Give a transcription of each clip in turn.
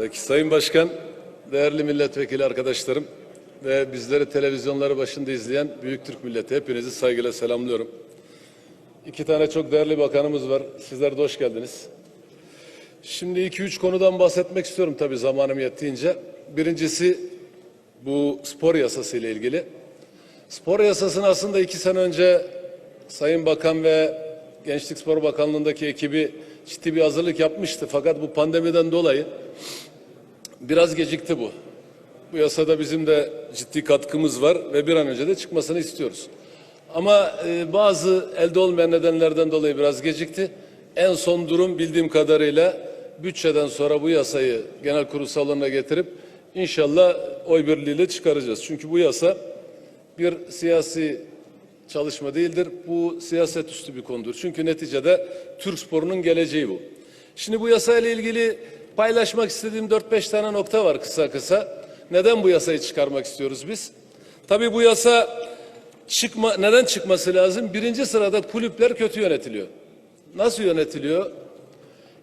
Peki Sayın Başkan, değerli milletvekili arkadaşlarım ve bizleri televizyonları başında izleyen büyük Türk milleti hepinizi saygıyla selamlıyorum. İki tane çok değerli bakanımız var. Sizler de hoş geldiniz. Şimdi iki üç konudan bahsetmek istiyorum tabii zamanım yettiğince. Birincisi bu spor yasası ile ilgili. Spor yasasını aslında iki sene önce Sayın Bakan ve Gençlik Spor Bakanlığı'ndaki ekibi ciddi bir hazırlık yapmıştı. Fakat bu pandemiden dolayı biraz gecikti bu. Bu yasada bizim de ciddi katkımız var ve bir an önce de çıkmasını istiyoruz. Ama e, bazı elde olmayan nedenlerden dolayı biraz gecikti. En son durum bildiğim kadarıyla bütçeden sonra bu yasayı genel kurul salonuna getirip inşallah oy birliğiyle çıkaracağız. Çünkü bu yasa bir siyasi çalışma değildir. Bu siyaset üstü bir konudur. Çünkü neticede Türk sporunun geleceği bu. Şimdi bu yasayla ilgili paylaşmak istediğim 4-5 tane nokta var kısa kısa. Neden bu yasayı çıkarmak istiyoruz biz? Tabii bu yasa çıkma, neden çıkması lazım? Birinci sırada kulüpler kötü yönetiliyor. Nasıl yönetiliyor?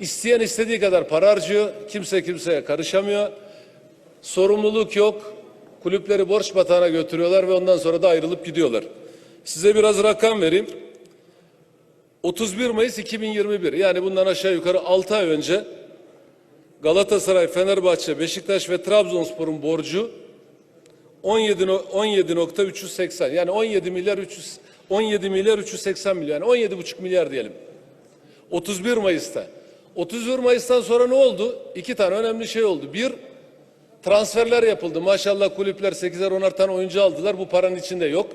İsteyen istediği kadar para harcıyor. Kimse kimseye karışamıyor. Sorumluluk yok. Kulüpleri borç batağına götürüyorlar ve ondan sonra da ayrılıp gidiyorlar. Size biraz rakam vereyim. 31 Mayıs 2021 yani bundan aşağı yukarı 6 ay önce Galatasaray, Fenerbahçe, Beşiktaş ve Trabzonspor'un borcu 17 no- 17.380 yani 17 milyar 300 17 milyar 380 milyon yani 17,5 milyar diyelim. 31 Mayıs'ta. 31 Mayıs'tan sonra ne oldu? İki tane önemli şey oldu. Bir, transferler yapıldı. Maşallah kulüpler 8'er 10'ar tane oyuncu aldılar. Bu paranın içinde yok.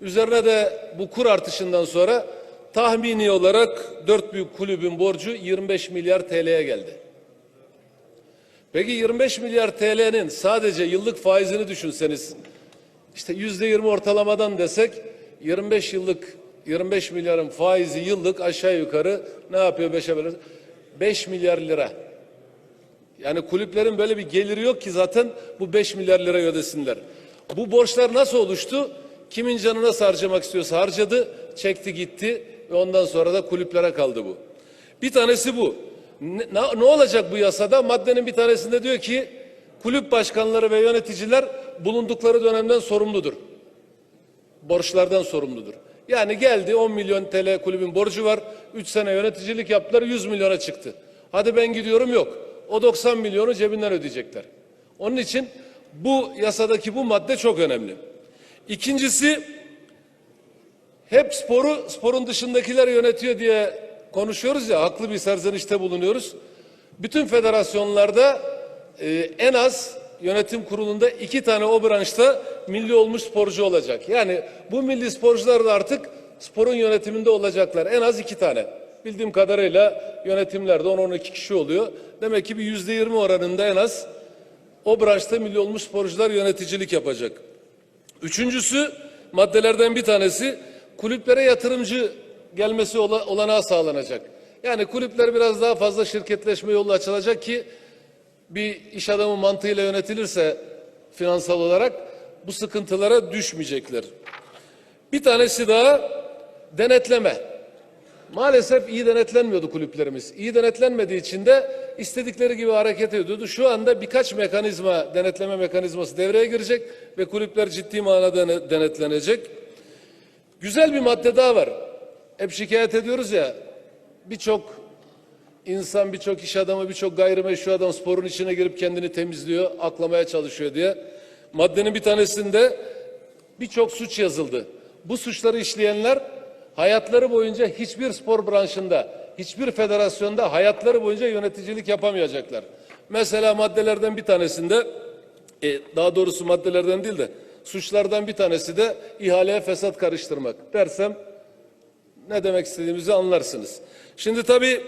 Üzerine de bu kur artışından sonra tahmini olarak dört büyük kulübün borcu 25 milyar TL'ye geldi. Peki 25 milyar TL'nin sadece yıllık faizini düşünseniz işte yüzde 20 ortalamadan desek 25 yıllık 25 milyarın faizi yıllık aşağı yukarı ne yapıyor 5'e bölü 5 milyar lira. Yani kulüplerin böyle bir geliri yok ki zaten bu 5 milyar lira ödesinler. Bu borçlar nasıl oluştu? Kimin canı nasıl harcamak istiyorsa harcadı, çekti gitti ve ondan sonra da kulüplere kaldı bu. Bir tanesi bu. Ne, ne- olacak bu yasada? Maddenin bir tanesinde diyor ki kulüp başkanları ve yöneticiler bulundukları dönemden sorumludur. Borçlardan sorumludur. Yani geldi 10 milyon TL kulübün borcu var. 3 sene yöneticilik yaptılar 100 milyona çıktı. Hadi ben gidiyorum yok. O 90 milyonu cebinden ödeyecekler. Onun için bu yasadaki bu madde çok önemli. İkincisi hep sporu sporun dışındakiler yönetiyor diye konuşuyoruz ya haklı bir serzenişte bulunuyoruz. Bütün federasyonlarda e, en az yönetim kurulunda iki tane o branşta milli olmuş sporcu olacak. Yani bu milli sporcular da artık sporun yönetiminde olacaklar. En az iki tane. Bildiğim kadarıyla yönetimlerde 10-12 kişi oluyor. Demek ki bir yüzde yirmi oranında en az o branşta milli olmuş sporcular yöneticilik yapacak. Üçüncüsü maddelerden bir tanesi kulüplere yatırımcı gelmesi ola- olanağı sağlanacak. Yani kulüpler biraz daha fazla şirketleşme yolu açılacak ki bir iş adamı mantığıyla yönetilirse finansal olarak bu sıkıntılara düşmeyecekler. Bir tanesi daha denetleme. Maalesef iyi denetlenmiyordu kulüplerimiz. İyi denetlenmediği için de istedikleri gibi hareket ediyordu. Şu anda birkaç mekanizma, denetleme mekanizması devreye girecek ve kulüpler ciddi manada ne- denetlenecek. Güzel bir madde daha var. Hep şikayet ediyoruz ya, birçok insan, birçok iş adamı, birçok gayrimeşru adam sporun içine girip kendini temizliyor, aklamaya çalışıyor diye. Maddenin bir tanesinde birçok suç yazıldı. Bu suçları işleyenler hayatları boyunca hiçbir spor branşında, hiçbir federasyonda hayatları boyunca yöneticilik yapamayacaklar. Mesela maddelerden bir tanesinde, e, daha doğrusu maddelerden değil de suçlardan bir tanesi de ihaleye fesat karıştırmak. Dersem ne demek istediğimizi anlarsınız. Şimdi tabii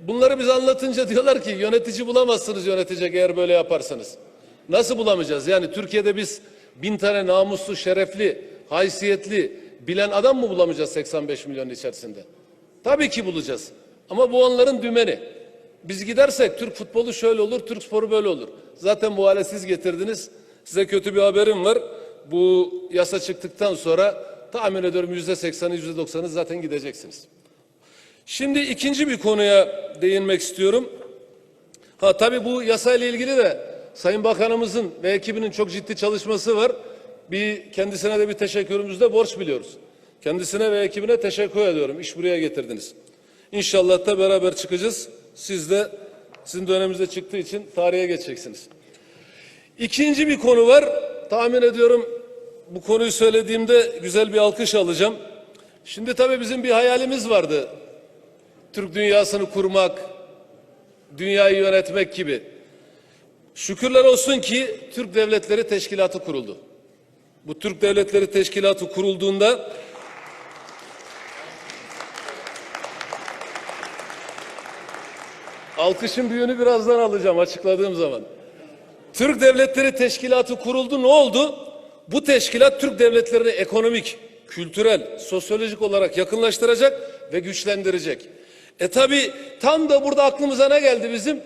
bunları biz anlatınca diyorlar ki yönetici bulamazsınız yönetecek eğer böyle yaparsanız. Nasıl bulamayacağız? Yani Türkiye'de biz bin tane namuslu, şerefli, haysiyetli, bilen adam mı bulamayacağız 85 milyon içerisinde? Tabii ki bulacağız. Ama bu onların dümeni. Biz gidersek Türk futbolu şöyle olur, Türk sporu böyle olur. Zaten bu hale siz getirdiniz. Size kötü bir haberim var. Bu yasa çıktıktan sonra tahmin ediyorum yüzde seksanı, yüzde doksanı zaten gideceksiniz. Şimdi ikinci bir konuya değinmek istiyorum. Ha tabii bu yasayla ilgili de Sayın Bakanımızın ve ekibinin çok ciddi çalışması var. Bir kendisine de bir teşekkürümüzü de borç biliyoruz. Kendisine ve ekibine teşekkür ediyorum. İş buraya getirdiniz. İnşallah da beraber çıkacağız. Siz de sizin döneminizde çıktığı için tarihe geçeceksiniz. İkinci bir konu var. Tahmin ediyorum bu konuyu söylediğimde güzel bir alkış alacağım. Şimdi tabii bizim bir hayalimiz vardı. Türk dünyasını kurmak, dünyayı yönetmek gibi. Şükürler olsun ki Türk Devletleri Teşkilatı kuruldu. Bu Türk Devletleri Teşkilatı kurulduğunda alkışın büyüğünü birazdan alacağım açıkladığım zaman. Türk Devletleri Teşkilatı kuruldu. Ne oldu? Bu teşkilat Türk devletlerini ekonomik, kültürel, sosyolojik olarak yakınlaştıracak ve güçlendirecek. E tabi tam da burada aklımıza ne geldi bizim?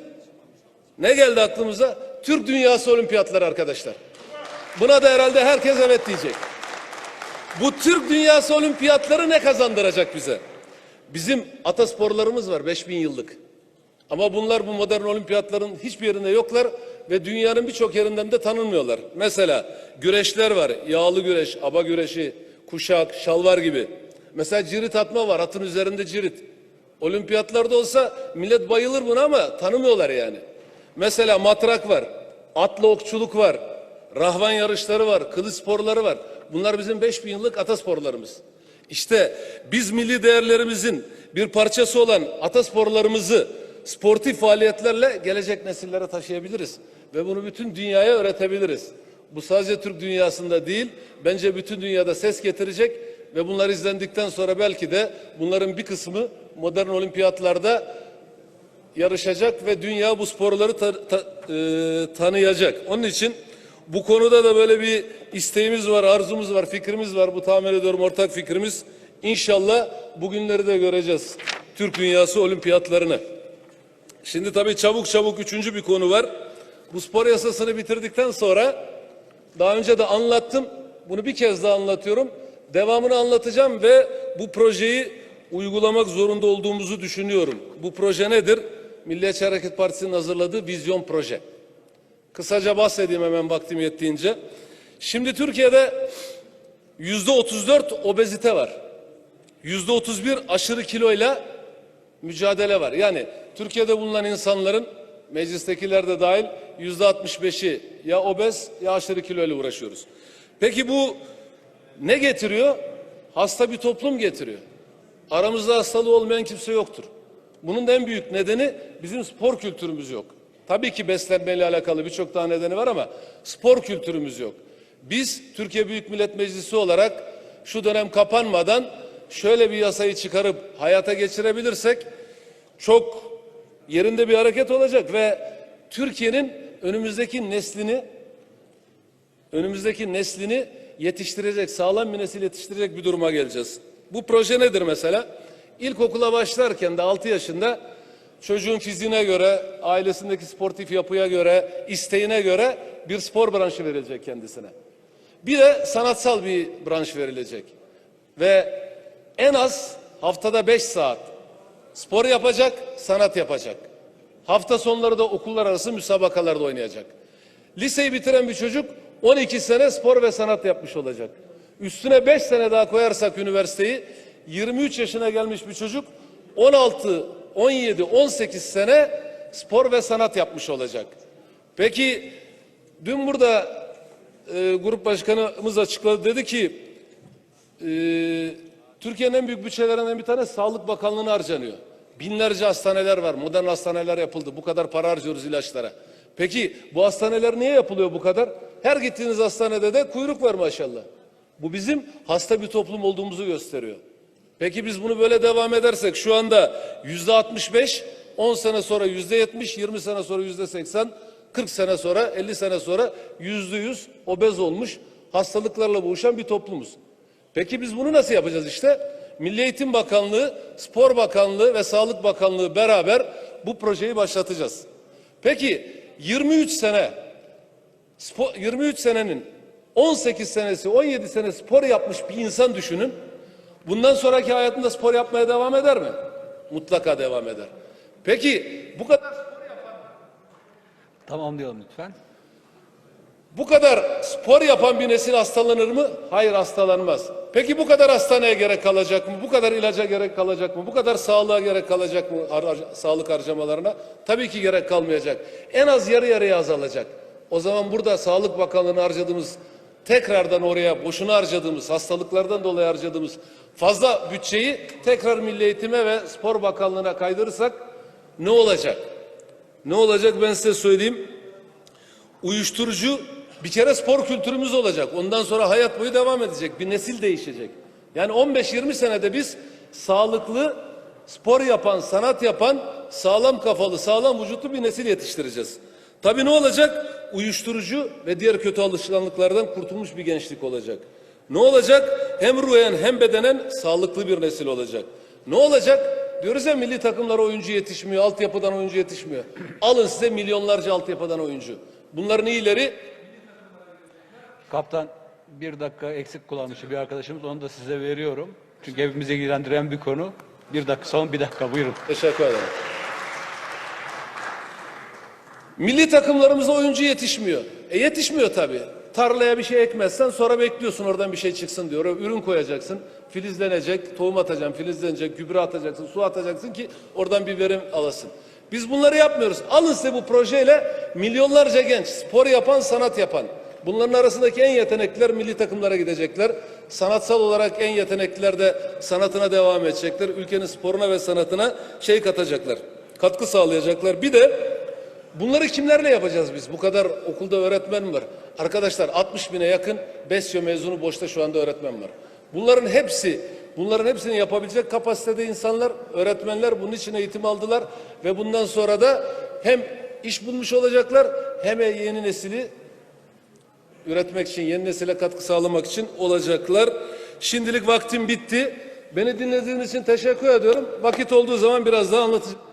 Ne geldi aklımıza? Türk Dünyası Olimpiyatları arkadaşlar. Buna da herhalde herkes evet diyecek. Bu Türk Dünyası Olimpiyatları ne kazandıracak bize? Bizim atasporlarımız var 5000 yıllık. Ama bunlar bu modern olimpiyatların hiçbir yerinde yoklar ve dünyanın birçok yerinden de tanınmıyorlar. Mesela güreşler var. Yağlı güreş, aba güreşi, kuşak, şalvar gibi. Mesela cirit atma var. Atın üzerinde cirit. Olimpiyatlarda olsa millet bayılır buna ama tanımıyorlar yani. Mesela matrak var. Atlı okçuluk var. Rahvan yarışları var. Kılıç sporları var. Bunlar bizim 5000 yıllık atasporlarımız. İşte biz milli değerlerimizin bir parçası olan atasporlarımızı sportif faaliyetlerle gelecek nesillere taşıyabiliriz. Ve bunu bütün dünyaya öğretebiliriz. Bu sadece Türk dünyasında değil, bence bütün dünyada ses getirecek ve bunlar izlendikten sonra belki de bunların bir kısmı modern olimpiyatlarda yarışacak ve dünya bu sporları ta- ta- e, tanıyacak. Onun için bu konuda da böyle bir isteğimiz var, arzumuz var, fikrimiz var. Bu tahmin ediyorum ortak fikrimiz. İnşallah bugünleri de göreceğiz. Türk Dünyası Olimpiyatlarını. Şimdi tabii çabuk çabuk üçüncü bir konu var. Bu spor yasasını bitirdikten sonra daha önce de anlattım. Bunu bir kez daha anlatıyorum. Devamını anlatacağım ve bu projeyi uygulamak zorunda olduğumuzu düşünüyorum. Bu proje nedir? Milliyetçi Hareket Partisi'nin hazırladığı vizyon proje. Kısaca bahsedeyim hemen vaktim yettiğince. Şimdi Türkiye'de yüzde 34 obezite var. Yüzde 31 aşırı kiloyla mücadele var. Yani Türkiye'de bulunan insanların meclistekiler de dahil yüzde 65'i ya obez ya aşırı kilo ile uğraşıyoruz. Peki bu ne getiriyor? Hasta bir toplum getiriyor. Aramızda hastalığı olmayan kimse yoktur. Bunun da en büyük nedeni bizim spor kültürümüz yok. Tabii ki beslenmeyle alakalı birçok daha nedeni var ama spor kültürümüz yok. Biz Türkiye Büyük Millet Meclisi olarak şu dönem kapanmadan şöyle bir yasayı çıkarıp hayata geçirebilirsek çok yerinde bir hareket olacak ve Türkiye'nin önümüzdeki neslini önümüzdeki neslini yetiştirecek, sağlam bir nesil yetiştirecek bir duruma geleceğiz. Bu proje nedir mesela? İlkokula başlarken de 6 yaşında çocuğun fiziğine göre, ailesindeki sportif yapıya göre, isteğine göre bir spor branşı verilecek kendisine. Bir de sanatsal bir branş verilecek. Ve en az haftada 5 saat spor yapacak, sanat yapacak. Hafta sonları da okullar arası müsabakalarda oynayacak. Liseyi bitiren bir çocuk 12 sene spor ve sanat yapmış olacak. Üstüne 5 sene daha koyarsak üniversiteyi 23 yaşına gelmiş bir çocuk 16, 17, 18 sene spor ve sanat yapmış olacak. Peki dün burada e, grup başkanımız açıkladı dedi ki e, Türkiye'nin en büyük bütçelerinden bir tane Sağlık Bakanlığı'na harcanıyor. Binlerce hastaneler var, modern hastaneler yapıldı. Bu kadar para harcıyoruz ilaçlara. Peki bu hastaneler niye yapılıyor bu kadar? Her gittiğiniz hastanede de kuyruk var maşallah. Bu bizim hasta bir toplum olduğumuzu gösteriyor. Peki biz bunu böyle devam edersek şu anda yüzde 65, 10 sene sonra yüzde 70, 20 sene sonra yüzde 80, 40 sene sonra, 50 sene sonra yüzde 100 obez olmuş hastalıklarla boğuşan bir toplumuz. Peki biz bunu nasıl yapacağız işte? Milli Eğitim Bakanlığı, Spor Bakanlığı ve Sağlık Bakanlığı beraber bu projeyi başlatacağız. Peki 23 sene spor, 23 senenin 18 senesi 17 sene spor yapmış bir insan düşünün. Bundan sonraki hayatında spor yapmaya devam eder mi? Mutlaka devam eder. Peki bu kadar spor yapan Tamamlayalım lütfen. Bu kadar spor yapan bir nesil hastalanır mı? Hayır hastalanmaz. Peki bu kadar hastaneye gerek kalacak mı? Bu kadar ilaca gerek kalacak mı? Bu kadar sağlığa gerek kalacak mı? Har- sağlık harcamalarına? Tabii ki gerek kalmayacak. En az yarı yarıya azalacak. O zaman burada Sağlık Bakanlığı'na harcadığımız tekrardan oraya boşuna harcadığımız hastalıklardan dolayı harcadığımız fazla bütçeyi tekrar Milli Eğitime ve Spor Bakanlığı'na kaydırırsak ne olacak? Ne olacak ben size söyleyeyim. Uyuşturucu bir kere spor kültürümüz olacak. Ondan sonra hayat boyu devam edecek. Bir nesil değişecek. Yani 15-20 senede biz sağlıklı, spor yapan, sanat yapan, sağlam kafalı, sağlam vücutlu bir nesil yetiştireceğiz. Tabii ne olacak? Uyuşturucu ve diğer kötü alışkanlıklardan kurtulmuş bir gençlik olacak. Ne olacak? Hem ruhen hem bedenen sağlıklı bir nesil olacak. Ne olacak? Diyoruz ya milli takımlara oyuncu yetişmiyor, altyapıdan oyuncu yetişmiyor. Alın size milyonlarca altyapıdan oyuncu. Bunların iyileri Kaptan bir dakika eksik kullanmıştı bir arkadaşımız. Onu da size veriyorum. Çünkü hepimizi ilgilendiren bir konu. Bir dakika son bir dakika buyurun. Teşekkür ederim. Milli takımlarımıza oyuncu yetişmiyor. E yetişmiyor tabii. Tarlaya bir şey ekmezsen sonra bekliyorsun oradan bir şey çıksın diyor. Ürün koyacaksın, filizlenecek, tohum atacaksın, filizlenecek, gübre atacaksın, su atacaksın ki oradan bir verim alasın. Biz bunları yapmıyoruz. Alın size bu projeyle milyonlarca genç, spor yapan, sanat yapan. Bunların arasındaki en yetenekliler milli takımlara gidecekler. Sanatsal olarak en yetenekliler de sanatına devam edecekler. Ülkenin sporuna ve sanatına şey katacaklar. Katkı sağlayacaklar. Bir de bunları kimlerle yapacağız biz? Bu kadar okulda öğretmen var. Arkadaşlar 60 bine yakın BESYO mezunu boşta şu anda öğretmen var. Bunların hepsi Bunların hepsini yapabilecek kapasitede insanlar, öğretmenler bunun için eğitim aldılar ve bundan sonra da hem iş bulmuş olacaklar hem yeni nesili üretmek için, yeni nesile katkı sağlamak için olacaklar. Şimdilik vaktim bitti. Beni dinlediğiniz için teşekkür ediyorum. Vakit olduğu zaman biraz daha anlatacağım.